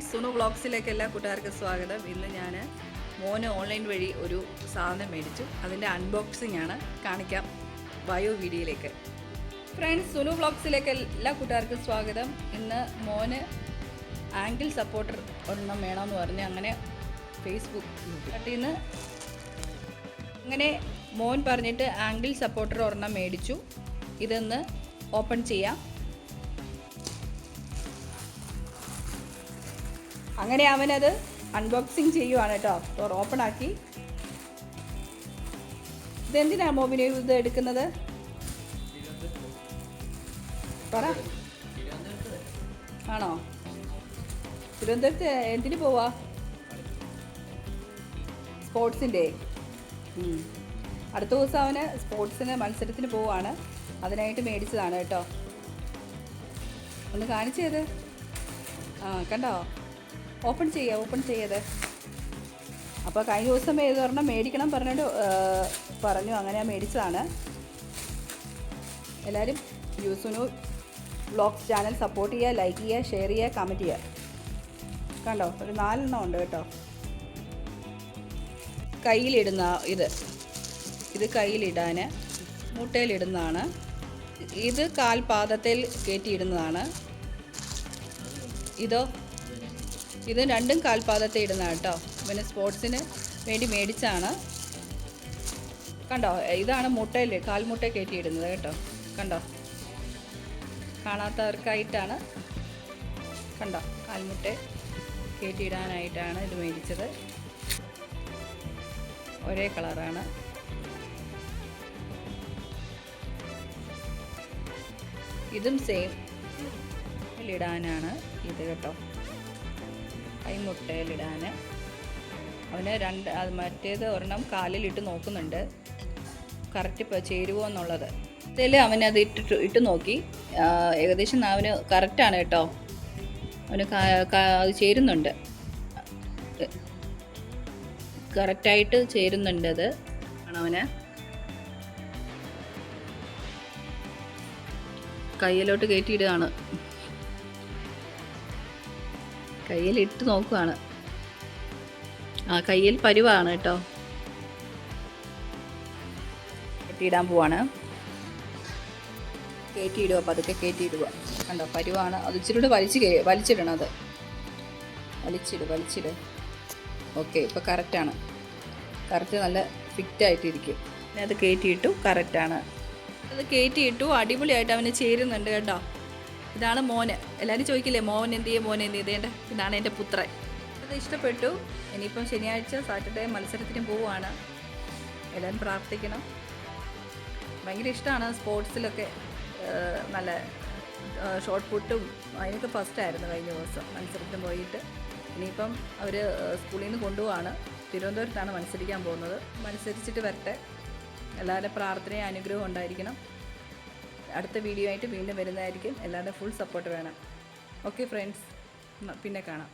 Friends സുണു വ്ളോഗ്സിലേക്ക് എല്ലാ കൂട്ടുകാർക്കും സ്വാഗതം. ഇന്ന് ഞാൻ മോന് ഓൺലൈൻ വഴി ഒരു സാധനം മേടിച്ചു. അതിന്റെ അൺബോക്സിംഗ് ആണ് കാണിക്കാം ബയോ വീഡിയോയിലേക്ക്. ഫ്രണ്ട്സ് സുനു വ്ളോഗ്സിലേക്ക് എല്ലാ കൂട്ടുകാർക്കും സ്വാഗതം. ഇന്ന് മോന് ആംഗിൾ സപ്പോർട്ടർ ഒരെണ്ണം വേണമെന്ന് പറഞ്ഞ് അങ്ങനെ ഫേസ്ബുക്ക് കട്ടിൽ നിന്ന് അങ്ങനെ മോൻ പറഞ്ഞിട്ട് ആംഗിൾ സപ്പോർട്ടർ ഒരെണ്ണം മേടിച്ചു. ഇതൊന്ന് ഓപ്പൺ ചെയ്യാം. അങ്ങനെ അവനത് അൺബോക്സിങ് ചെയ്യുവാണ് കേട്ടോ. ഡോർ ഓപ്പൺ ആക്കി. ഇതെന്തിനാ മോബിനെ ഇത് എടുക്കുന്നത്? പറ. ആണോ? തിരുവനന്തപുരത്ത് എന്തിനു പോവാ? സ്പോർട്സിന്റെ അടുത്ത ദിവസം അവന് സ്പോർട്സിന് മത്സരത്തിന് പോവാണ്. അതിനായിട്ട് മേടിച്ചതാണ് കേട്ടോ. ഒന്ന് കാണിച്ചത് ആ കണ്ടോ? ഓപ്പൺ ചെയ്യുക ഓപ്പൺ ചെയ്യത് അപ്പോൾ കഴിഞ്ഞ ദിവസം ഏത് പറഞ്ഞാൽ മേടിക്കണം പറഞ്ഞിട്ട് പറഞ്ഞു. അങ്ങനെ മേടിച്ചതാണ്. എല്ലാവരും യൂസുനു വ്ളോഗ്സ് ചാനൽ സപ്പോർട്ട് ചെയ്യുക ലൈക്ക് ചെയ്യുക ഷെയർ ചെയ്യുക കമന്റ് ചെയ്യുക. കണ്ടോ? ഒരു നാലെണ്ണം ഉണ്ട് കേട്ടോ. കയ്യിലിടുന്ന ഇത്. ഇത് കയ്യിലിടാൻ മുട്ടയിലിടുന്നതാണ്. ഇത് കാൽപാദത്തിൽ കയറ്റിയിടുന്നതാണ്. ഇതോ? ഇത് രണ്ടും കാൽപാദത്തെ ഇടുന്നതാണ് കേട്ടോ. പിന്നെ സ്പോർട്സിന് വേണ്ടി മേടിച്ചാണ്. കണ്ടോ ഇതാണ് മുട്ടയിൽ കാൽമുട്ട കയറ്റിയിടുന്നത് കേട്ടോ. കണ്ടോ? കാണാത്തവർക്കായിട്ടാണ്. കണ്ടോ കാൽമുട്ട കയറ്റിയിടാനായിട്ടാണ് ഇത് മേടിച്ചത്. ഒരേ കളറാണ്. ഇതും സെയിം ഇടാനാണ് ഇത് കേട്ടോ. കൈമുട്ടയിലിടാൻ അവന് രണ്ട് അത് മറ്റേത് ഒരെണ്ണം കാലിലിട്ട് നോക്കുന്നുണ്ട്. കറക്റ്റ് ചേരുവോ എന്നുള്ളത്. ഇതിൽ അവനത് ഇട്ടിട്ട് ഇട്ട് നോക്കി. ഏകദേശം അവന് കറക്റ്റാണ് കേട്ടോ. അവന് അത് ചേരുന്നുണ്ട്. കറക്റ്റായിട്ട് ചേരുന്നുണ്ട് അത്. ആണവന് കയ്യിലോട്ട് കയറ്റിയിടുകയാണ് കയ്യിൽ ഇട്ട് നോക്കുവാണ്. ആ കയ്യിൽ പരുവാണ് കേട്ടോ. കെട്ടിയിടാൻ പോവാണ്. കയറ്റിയിടുക പതുക്കെ കയറ്റിയിടുക കണ്ടോ പരുവാണ്. അത് ഇച്ചിരി കൂടെ വലിച്ച് വലിച്ചിടണം അത്. വലിച്ചിട് വലിച്ചിട്. ഓക്കെ ഇപ്പോൾ കറക്റ്റാണ്. കറക്റ്റ് നല്ല ഫിറ്റായിട്ടിരിക്കും പിന്നെ അത് കയറ്റിയിട്ടു കറക്റ്റാണ്. അത് കയറ്റിയിട്ടു അടിപൊളിയായിട്ട് അവന് ചേരുന്നുണ്ട് കേട്ടോ. ഇതാണ് മോന്. എല്ലാവരും ചോദിക്കില്ലേ മോൻ എന്ത് ചെയ്യും മോൻ എന്ത് ചെയ്തേണ്ട ഇതാണ് എന്റെ പുത്രൻ. അത് ഇഷ്ടപ്പെട്ടു. ഇനിയിപ്പം ശനിയാഴ്ച സാറ്റർഡേ മത്സരത്തിന് പോവുകയാണ്. എല്ലാവരും പ്രാർത്ഥിക്കണം. ഭയങ്കര ഇഷ്ടമാണ് സ്പോർട്സിലൊക്കെ നല്ല ഷോർട്ട് പുട്ടും അതിനൊക്കെ ഫസ്റ്റായിരുന്നു കഴിഞ്ഞ ദിവസം മത്സരത്തിന് പോയിട്ട്. ഇനിയിപ്പം അവർ സ്കൂളിൽ നിന്ന് കൊണ്ടുപോവാണ്. തിരുവനന്തപുരത്താണ് മത്സരിക്കാൻ പോകുന്നത്. മത്സരിച്ചിട്ട് വരട്ടെ. എല്ലാവരുടെ പ്രാർത്ഥനയും അനുഗ്രഹവും ഉണ്ടായിരിക്കണം. അടുത്ത വീഡിയോ ആയിട്ട് വീണ്ടും വരുന്നതായിരിക്കും. എല്ലാവരുടെ ഫുൾ സപ്പോർട്ട് വേണം. ഓക്കെ ഫ്രണ്ട്സ് പിന്നെ കാണാം.